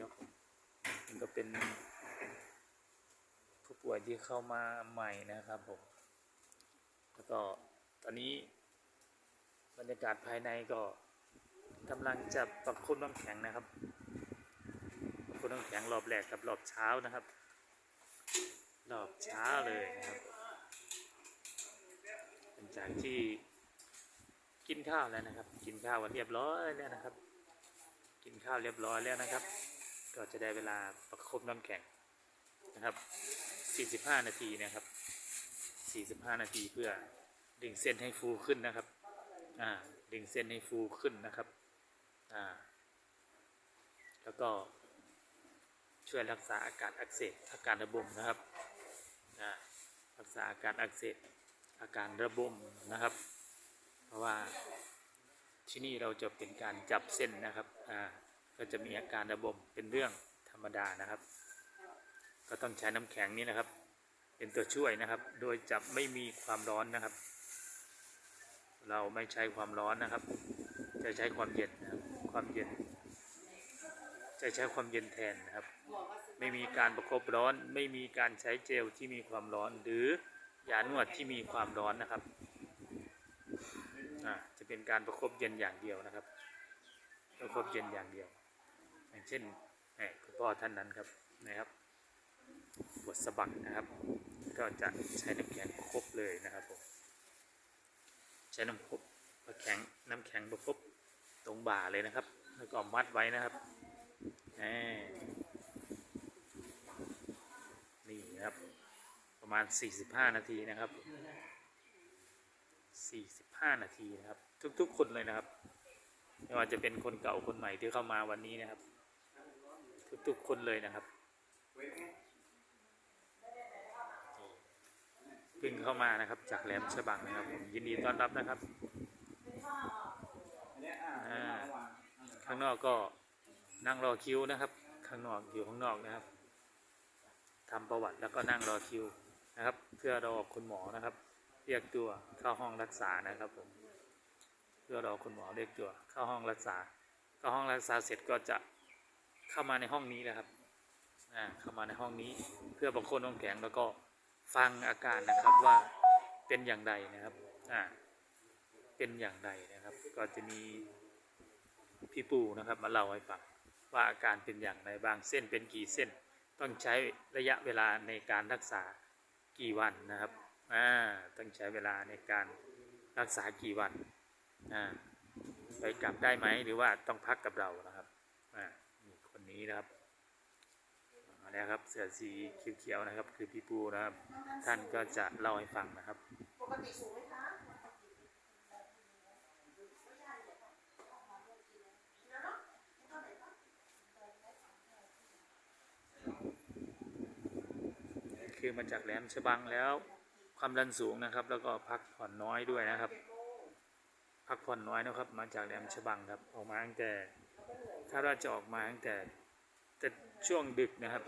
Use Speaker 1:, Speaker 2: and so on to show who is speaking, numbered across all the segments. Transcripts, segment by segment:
Speaker 1: ครับผมนี่ก็เป็นผู้ป่วยที่เข้ามาใหม่นะครับผมแล้วก็ตอนนี้บรรยากาศภายในก็กำลังจะประคบน้ำแข็งนะครับประคบน้ำแข็งรอบแรกกับรอบเช้านะครับ รอบเช้าเลยนะครับหลังจากที่กินข้าวแล้วนะครับ กินข้าวกันเรียบร้อยแล้วนะครับ กินข้าวเรียบร้อยแล้วนะครับ ก็จะได้เวลาประคบน้ำแข็งนะครับ 45 นาทีนะครับ 45 นาทีเพื่อดึงเส้นให้ฟูขึ้นนะครับ อ่า ดึงเส้นให้ฟูขึ้นนะครับ อ่า แล้วก็ช่วยรักษาอาการอักเสบ อาการระบมนะครับ อ่า รักษาอาการอักเสบ อาการระบมนะครับ เพราะว่าที่นี่เราจะเป็นการจับเส้นนะครับ อ่า ก็จะมีอาการระบมเป็นเรื่องธรรมดานะครับ ก็ต้องใช้น้ำแข็งนี้นะครับ เป็นตัวช่วยนะครับ โดยจะไม่มีความร้อนนะครับ เราไม่ใช้ความร้อนนะครับ จะใช้ความเย็นนะครับความเย็น จะใช้ความเย็นแทนนะครับ ไม่มีการประคบร้อน ไม่มีการใช้เจลที่มีความร้อน หรือยานวดที่มีความร้อนนะครับจะเป็นการประคบเย็นอย่างเดียวนะครับประคบเย็นอย่างเดียว เช่นคุณพ่อท่านนั้นครับนะครับปวดสะบักนะครับ ก็จะใช้น้ำแข็งประคบเลยนะครับผมใช้น้ำคบประแข็งน้ำแข็งประคบตรงบ่าเลยนะครับ แล้วก็มัดไว้นะครับนี่นะครับประมาณ 45 นาทีนะครับ 45 นาทีนะครับ ทุกๆ คนเลยนะครับไม่ว่าจะเป็นคนเก่าคนใหม่ที่เข้ามาวันนี้นะครับ ทุกๆคนเลยนะครับเพิ่งเข้ามานะครับ จากแหลมฉบังนะครับผมยินดีต้อนรับนะครับข้างนอกก็นั่งรอคิวนะครับ ข้างนอกอยู่ข้างนอกนะครับทำประวัติแล้วก็นั่งรอคิวนะครับ เพื่อรอคุณหมอนะครับ เรียกตัวเข้าห้องรักษานะครับผมเพื่อรอคุณหมอเรียกตัวเข้าห้องรักษาเข้าห้องรักษาเสร็จก็จะ เข้ามาในห้องนี้นะครับอ่าเข้ามาในห้องนี้เพื่อประโคนน้ำแข็งแล้วก็ฟังอาการนะครับว่าเป็นอย่างไรนะครับอ่าเป็นอย่างไรนะครับ ก็จะมีพี่ปูนะครับมาเล่าให้ฟังว่าอาการเป็นอย่างไรบางเส้นเป็นกี่เส้น ต้องใช้ระยะเวลาในการรักษากี่วันนะครับอ่าต้องใช้เวลาในการรักษากี่วันอ่าไปกลับได้ไหมหรือว่าต้องพักกับเรานะครับ นี่คนนี้นะครับมาแล้วครับเสื้อสีเขียวๆนะครับ คือพี่ปูนะครับ ท่านก็จะเล่าให้ฟังนะครับ
Speaker 2: ปกติสูงไหมคะแล้วเนาะเท่าไหร่คะ
Speaker 1: คือมาจากแหลมฉบังแล้วความดันสูงนะครับ แล้วก็พักผ่อนน้อยด้วยนะครับ พักผ่อนน้อยนะครับ มาจากแหลมฉบังครับออกมาตั้งแต่คาดว่าจะออกมาตั้งแต่ แต่ช่วงดึกนะครับ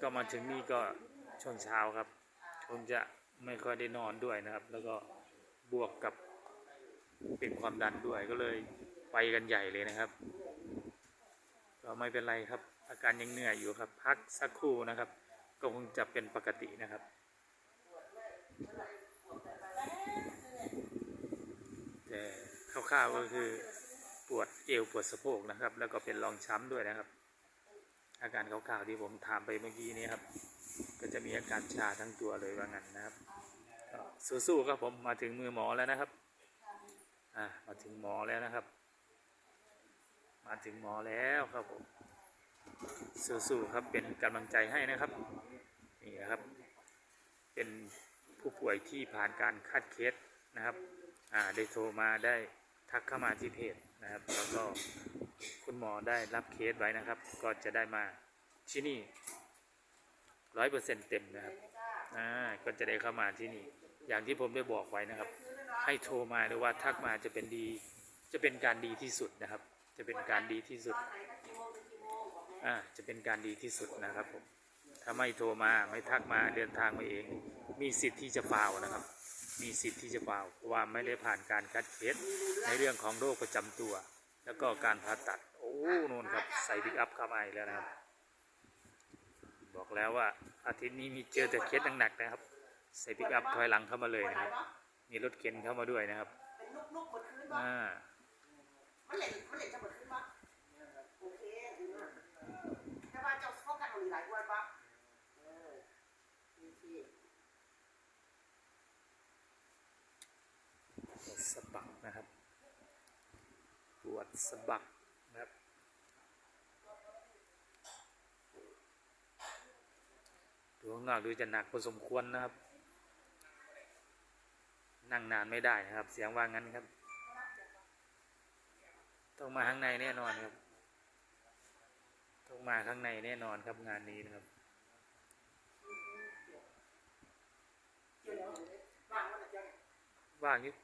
Speaker 1: ก็มาถึงนี่ก็ช่วงเช้าครับคงจะไม่ค่อยได้นอนด้วยนะครับ แล้วก็บวกกับเป็นความดันด้วยก็เลยไปกันใหญ่เลยนะครับก็ไม่เป็นไรครับ อาการยังเหนื่อยอยู่ครับ พักสักครู่นะครับ ก็คงจะเป็นปกตินะครับแต่คร่าวๆก็คือปวดเอวปวดสะโพกนะครับ แล้วก็เป็นรองช้ำด้วยนะครับ อาการคร่าวๆที่ผมถามไปเมื่อกี้นี้ครับ ก็จะมีอาการชาทั้งตัวเลยว่างั้นนะครับสู้ๆครับผมมาถึงมือหมอแล้วนะครับอ่ามาถึงหมอแล้วนะครับ มาถึงหมอแล้วครับผมสู้ๆครับเป็นกำลังใจให้นะครับนี่นะครับ เป็นผู้ป่วยที่ผ่านการคัดเคสนะครับอ่าได้โทรมาได้ทักเข้ามาที่เพจนะครับ แล้วก็ คุณหมอได้รับเคสไว้นะครับ ก็จะได้มาที่นี่ร้อยเปอร์เซ็นต์เต็มนะครับอ่าก็จะได้เข้ามาที่นี่ อย่างที่ผมได้บอกไว้นะครับ ให้โทรมาหรือว่าทักมาจะเป็นดี จะเป็นการดีที่สุดนะครับ จะเป็นการดีที่สุด
Speaker 2: อ่า
Speaker 1: จะเป็นการดีที่สุดนะครับผมถ้าไม่โทรมาไม่ทักมาเดินทางมาเอง มีสิทธิ์ที่จะฟาวนะครับ มีสิทธิ์ที่จะฟาวเพราะว่าไม่ได้ผ่านการคัดเคสในเรื่องของโรคประจำตัว แล้วก็การผ่าตัดโออ้นู่นครับ ใส่บิ๊กอัพเข้ามาอีกแล้วนะครับ บอกแล้วว่าอาทิตย์นี้มีเจอแต่เคสหนักๆนะครับ ใส่บิ๊กอัพถอยหลังเข้ามาเลยนะครับ มีรถเข็นเข้ามาด้วยนะครับ
Speaker 2: เป็นลูกลูกๆหมดคืนปะ
Speaker 1: อ่า
Speaker 2: มันเหล็กมันเหล็กจะหมดคืนปะโอเคดีมากแต่ว่าเจ้าเข้ากันหลายวันปะเออโอเค
Speaker 1: ปวดสะบักนะครับป วดสะบักนะครับดูข้างนอกดูจะหนักพอสมควรนะครับ นั่งนานไม่ได้นะครับ เสียงว่างั้นครับ ต้องมาข้างในแน่นอนครับ ต้องมาข้างในแน่นอนครับงานนี้นะครับ
Speaker 2: ว่าง
Speaker 1: ยู่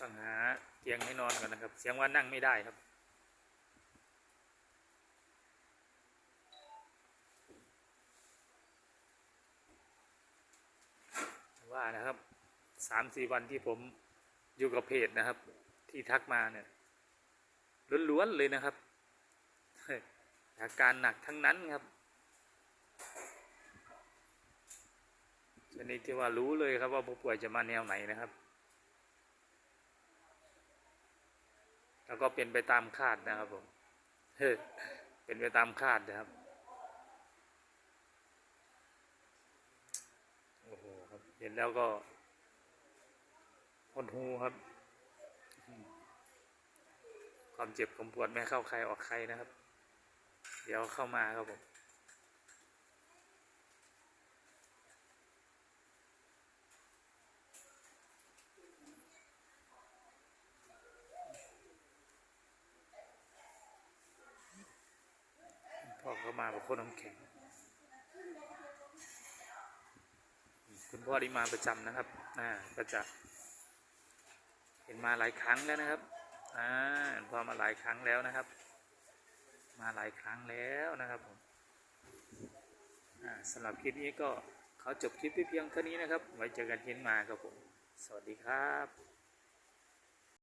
Speaker 1: ต้องหาเตียงให้นอนก่อนนะครับ เสียงว่านั่งไม่ได้ครับ ว่านะครับสามสี่วันที่ผมอยู่กับเพจนะครับ ที่ทักมาเนี่ยล้วนๆเลยนะครับ อาการหนักทั้งนั้นครับชนิดที่ว่ารู้เลยครับว่าผู้ป่วยจะมาแนวไหนนะครับ แล้วก็เป็นไปตามคาดนะครับผมเป็นไปตามคาดนะครับโอ้โหครับเห็นแล้วก็หดหูครับ ความเจ็บความปวดไม่เข้าใครออกใครนะครับ เดี๋ยวเข้ามาครับผม เขามาแบบคนน้ำแข็ง คุณพ่อที่มาประจำนะครับ อ่าก็จะเห็นมาหลายครั้งแล้วนะครับ อ่าพ่อมาหลายครั้งแล้วนะครับ มาหลายครั้งแล้วนะครับผมอ่าสำหรับคลิปนี้ก็เขาจบคลิปไปเพียงเท่านี้นะครับ ไว้เจอกันคลิปหน้าครับผม สวัสดีครับ